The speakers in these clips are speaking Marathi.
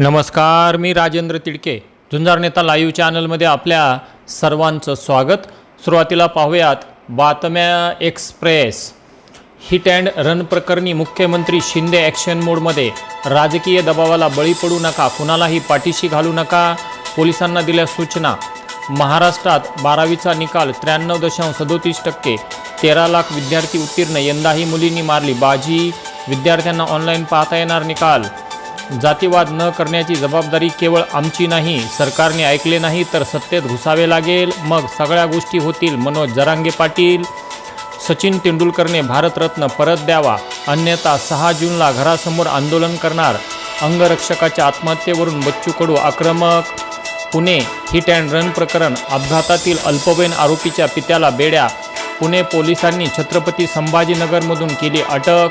नमस्कार मी राजेंद्र तिडके. झुंजार नेता लाईव्ह चॅनलमध्ये आपल्या सर्वांचं स्वागत. सुरुवातीला पाहूयात बातम्या एक्सप्रेस. हिट अँड रन प्रकरणी मुख्यमंत्री शिंदे ॲक्शन मोडमध्ये राजकीय दबावाला बळी पडू नका कुणालाही पाठीशी घालू नका पोलिसांना दिल्या सूचना. महाराष्ट्रात बारावीचा निकाल त्र्याण्णव दशांश सदोतीस टक्के. तेरा लाख विद्यार्थी उत्तीर्ण यंदाही मुलींनी मारली बाजी. विद्यार्थ्यांना ऑनलाईन पाहता येणार निकाल. जातीवाद न करण्याची जबाबदारी केवळ आमची नाही सरकारने ऐकले नाही तर सत्तेत घुसावे लागेल. मग सगळ्या गोष्टी होतील मनोज जरांगे पाटील. सचिन तेंडुलकरने भारतरत्न परत द्यावा. अन्यथा सहा जूनला घरासमोर आंदोलन करणार. अंगरक्षकाच्या आत्महत्येवरून बच्चू कडू आक्रमक. पुणे हिट अँड रन प्रकरण अपघातातील अल्पवयीन आरोपीच्या पित्याला बेड्या. पुणे पोलिसांनी छत्रपती संभाजीनगरमधून केली अटक.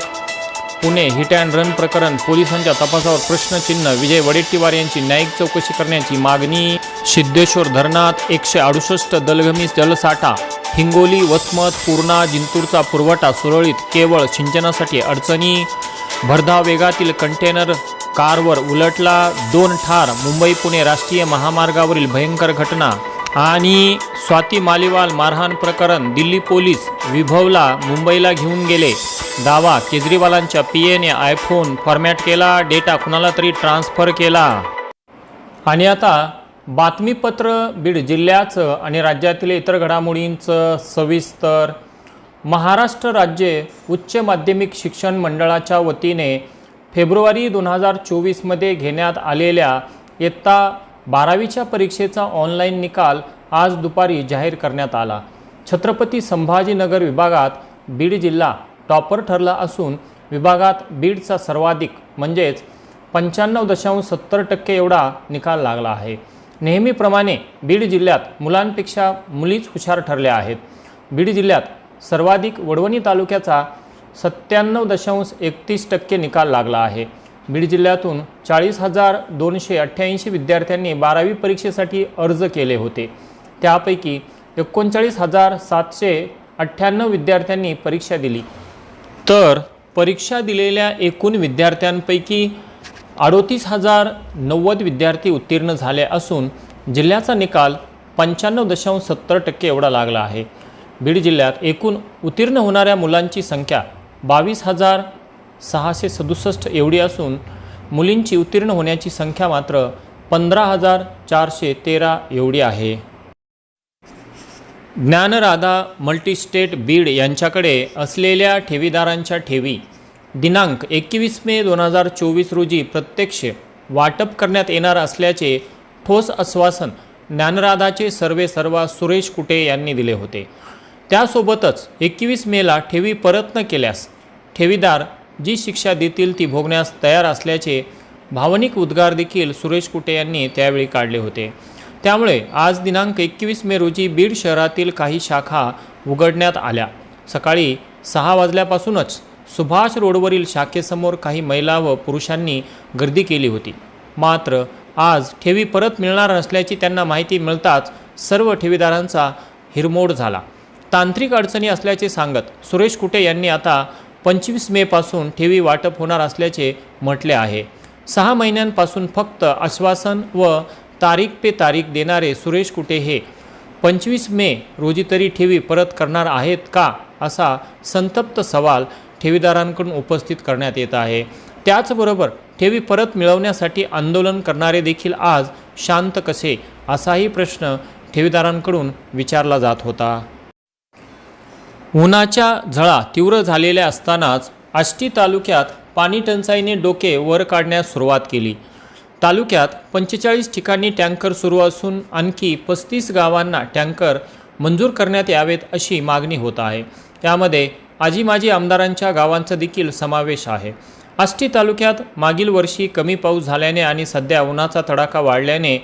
पुणे हिट अँड रन प्रकरण पोलिसांच्या तपासावर प्रश्नचिन्ह. विजय वडेट्टीवार यांची न्यायिक चौकशी करण्याची मागणी. सिद्धेश्वर धरणात एकशे अडुसष्ट दलगमी जलसाठा. हिंगोली वसमत पूर्णा जिंतूरचा पुरवठा सुरळीत केवळ सिंचनासाठी अडचणी. भरधाव वेगातील कंटेनर कारवर उलटला दोन ठार. मुंबई पुणे राष्ट्रीय महामार्गावरील भयंकर घटना. आणि स्वाती मालिवाल मारहाण प्रकरण दिल्ली पोलीस विभवला मुंबईला घेऊन गेले. दावा केजरीवालांच्या पी एने आयफोन फॉर्मॅट केला डेटा कुणाला तरी ट्रान्स्फर केला. आणि आता बातमीपत्र बीड जिल्ह्याचं आणि राज्यातील इतर घडामोडींचं सविस्तर. महाराष्ट्र राज्य उच्च माध्यमिक शिक्षण मंडळाच्या वतीने फेब्रुवारी दोन हजार चोवीसमध्ये घेण्यात आलेल्या इयत्ता बारावीच्या परीक्षेचा ऑनलाईन निकाल आज दुपारी जाहीर करण्यात आला. छत्रपती संभाजीनगर विभागात बीड जिल्हा टॉपर ठरला असून विभागात बीडचा सर्वाधिक म्हणजेच पंच्याण्णव दशांश सत्तर टक्के एवढा निकाल लागला आहे. नेहमीप्रमाणे बीड जिल्ह्यात मुलांपेक्षा मुलीच हुशार ठरल्या आहेत. बीड जिल्ह्यात सर्वाधिक वडवणी तालुक्याचा सत्त्याण्णव दशांश एकतीस टक्के निकाल लागला आहे. बीड जिल्ह्यातून चाळीस हजार दोनशे अठ्ठ्याऐंशी विद्यार्थ्यांनी बारावी परीक्षेसाठी अर्ज केले होते. त्यापैकी एकोणचाळीस हजार सातशे अठ्ठ्याण्णव विद्यार्थ्यांनी परीक्षा दिली. तर परीक्षा दिलेल्या एकूण विद्यार्थ्यांपैकी अडोतीस हजार नव्वद विद्यार्थी उत्तीर्ण झाले असून जिल्ह्याचा निकाल पंच्याण्णव दशांश सत्तर टक्के एवढा लागला आहे. बीड जिल्ह्यात एकूण उत्तीर्ण होणाऱ्या मुलांची संख्या बावीस हजार सहाशे सदुसष्ट एवढी असून मुलींची उत्तीर्ण होण्याची संख्या मात्र पंधरा हजार चारशे तेरा एवढी आहे. ज्ञानराधा मल्टीस्टेट बीड यांच्याकडे असलेल्या ठेवीदारांच्या ठेवी दिनांक एकवीस मे दोन हजार चोवीस रोजी प्रत्यक्ष वाटप करण्यात येणार असल्याचे ठोस आश्वासन ज्ञानराधाचे सर्वे सर्वा सुरेश कुटे यांनी दिले होते. त्यासोबतच एकवीस मेला ठेवी परत न केल्यास ठेवीदार जी शिक्षा देतील ती भोगण्यास तयार असल्याचे भावनिक उद्गार देखील सुरेश कुटे यांनी त्यावेळी काढले होते. त्यामुळे आज दिनांक एकवीस मे रोजी बीड शहरातील काही शाखा उघडण्यात आल्या. सकाळी सहा वाजल्यापासूनच सुभाष रोडवरील शाखेसमोर काही महिला व पुरुषांनी गर्दी केली होती. मात्र आज ठेवी परत मिळणार नसल्याची त्यांना माहिती मिळताच सर्व ठेवीदारांचा हिरमोड झाला. तांत्रिक अडचणी असल्याचे सांगत सुरेश कुटे यांनी आता पंचवीस मेपासून ठेवी वाटप होणार असल्याचे म्हटले आहे. सहा महिन्यांपासून फक्त आश्वासन व तारीख पे तारीख देणारे सुरेश कुटे हे पंचवीस मे रोजी तरी ठेवी परत करणार आहेत का असा संतप्त सवाल ठेवीदारांकडून उपस्थित करण्यात येत आहे. त्याचबरोबर ठेवी परत मिळवण्यासाठी आंदोलन करणारे देखील आज शांत कसे असाही प्रश्न ठेवीदारांकडून विचारला जात होता. उन्हाच्या झळा तीव्र झालेल्या असतानाच आष्टी तालुक्यात पाणी टंचाईने डोके वर काढण्यास सुरुवात केली. तालुक्यात पंचेचाळीस ठिकाणी टँकर सुरू असून आणखी पस्तीस गावांना टँकर मंजूर करण्यात यावेत अशी मागणी होत आहे. त्यामध्ये आजी माजी आमदारांच्या गावांचा देखील समावेश आहे. आष्टी तालुक्यात मागील वर्षी कमी पाऊस झाल्याने आणि सध्या उन्हाचा तडाखा वाढल्याने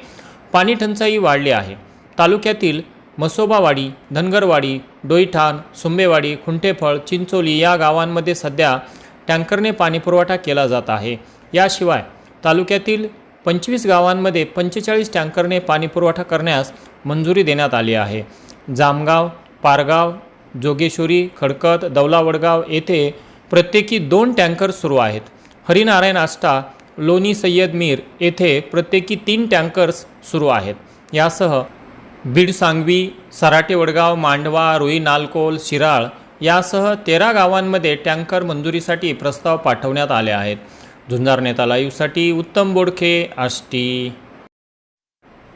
पाणी टंचाई वाढली आहे. तालुक्यातील मसोबावाडी धनगरवाडी डोईठाण सुंबेवाडी खुंटेफळ चिंचोली या गावांमध्ये सध्या टँकरने पाणीपुरवठा केला जात आहे. याशिवाय तालुक्यातील पंचवीस गावांमध्ये पंचेचाळीस टँकरने पाणीपुरवठा करण्यास मंजुरी देण्यात आली आहे. जामगाव पारगाव जोगेश्वरी खडकत दौलावडगाव येथे प्रत्येकी दोन टँकर सुरू आहेत. हरिनारायण आष्टा लोणी सय्यद मीर येथे प्रत्येकी तीन टँकर्स सुरू आहेत. यासह बीड सांगवी सराटे वडगाव मांडवा रुई नालकोल शिराळ यासह तेरा गावांमध्ये टँकर मंजुरीसाठी प्रस्ताव पाठवण्यात आले आहेत. झुंजार नेता लाईव्हसाठी उत्तम बोडखे आष्टी.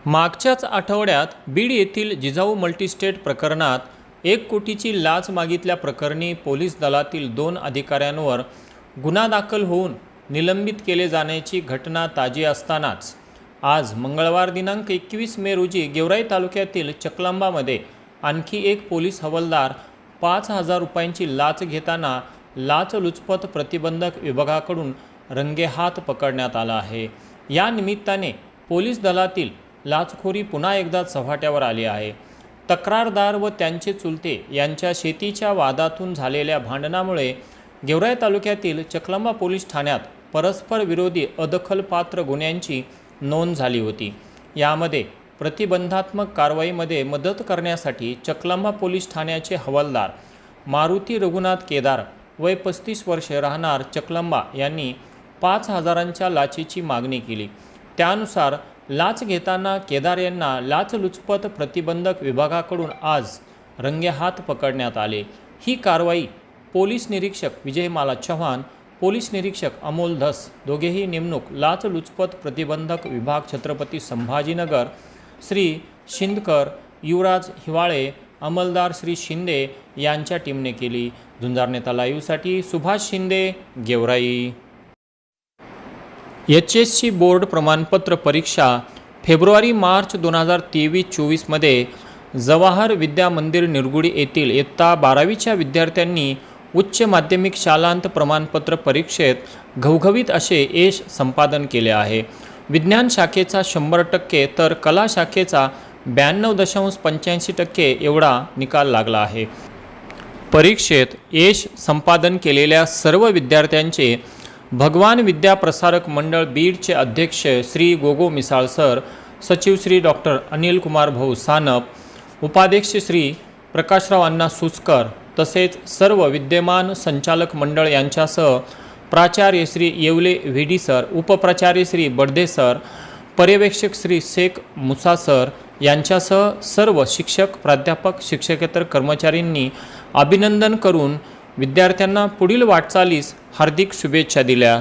मागच्याच आठवड्यात बीड येथील जिजाऊ मल्टीस्टेट प्रकरणात एक कोटीची लाच मागितल्या प्रकरणी पोलीस दलातील दोन अधिकाऱ्यांवर गुन्हा दाखल होऊन निलंबित केले जाण्याची घटना ताजी असतानाच आज मंगळवार दिनांक एकवीस मे रोजी गेवराई तालुक्यातील चकलांबामध्ये आणखी एक पोलीस हवालदार पाच हजार रुपयांची लाच घेताना लाचलुचपत प्रतिबंधक विभागाकडून रंगेहात पकडण्यात आला आहे. या निमित्ताने पोलीस दलातील लाचखोरी पुन्हा एकदा चव्हाट्यावर आली आहे. तक्रारदार व त्यांचे चुलते यांच्या शेतीच्या वादातून झालेल्या भांडणामुळे गेवराई तालुक्यातील चकलंबा पोलीस ठाण्यात परस्पर विरोधी अदखलपात्र गुन्ह्यांची नोंद झाली होती. यामध्ये प्रतिबंधात्मक कारवाईमध्ये मदत करण्यासाठी चकलांबा पोलीस ठाण्याचे हवालदार मारुती रघुनाथ केदार वय पस्तीस वर्षे राहणार चकलंबा यांनी पाच हजारांच्या लाचेची मागणी केली. त्यानुसार लाच घेताना केदार यांना लाचलुचपत प्रतिबंधक विभागाकडून आज रंगेहात पकडण्यात आले. ही कारवाई पोलीस निरीक्षक विजयमाला चव्हाण पोलीस निरीक्षक अमोल धस दोघेही नेमणूक लाचलुचपत प्रतिबंधक विभाग छत्रपती संभाजीनगर श्री शिंदकर युवराज हिवाळे अंमलदार श्री शिंदे यांच्या टीमने केली. झुंजार नेता लाईव्हसाठी Subhash Shinde Georai. H S C board प्रमाणपत्र परीक्षा फेब्रुवारी मार्च दोन हजार तेवीस चोवीसमध्ये जवाहर विद्या मंदिर निरगुडी येथील इयत्ता बारावीच्या विद्यार्थ्यांनी उच्च माध्यमिक शालांत प्रमाणपत्र परीक्षेत घवघवीत असे यश संपादन केले आहे. विज्ञान शाखेचा शंभर टक्के तर कला शाखेचा ब्याण्णव दशांश पंच्याऐंशी टक्के एवढा निकाल लागला आहे. परीक्षेत यश संपादन केलेल्या सर्व विद्यार्थ्यांचे भगवान विद्याप्रसारक मंडळ बीडचे अध्यक्ष श्री गोगो मिसाळ सर सचिव श्री डॉक्टर अनिल कुमार भाऊ सानप उपाध्यक्ष श्री प्रकाशराव अण्णा सुचकर तसेच सर्व विद्यमान संचालक मंडळ यांच्यासह प्राचार्य श्री येवले व्ही सर उपप्राचार्य श्री बडदे सर पर्यवेक्षक श्री शेख मुसा सर यांच्यासह सर्व शिक्षक प्राध्यापक शिक्षकेतर कर्मचाऱ्यांनी अभिनंदन करून विद्यार्थ्यांना पुढील वाटचालीस हार्दिक शुभेच्छा दिल्या.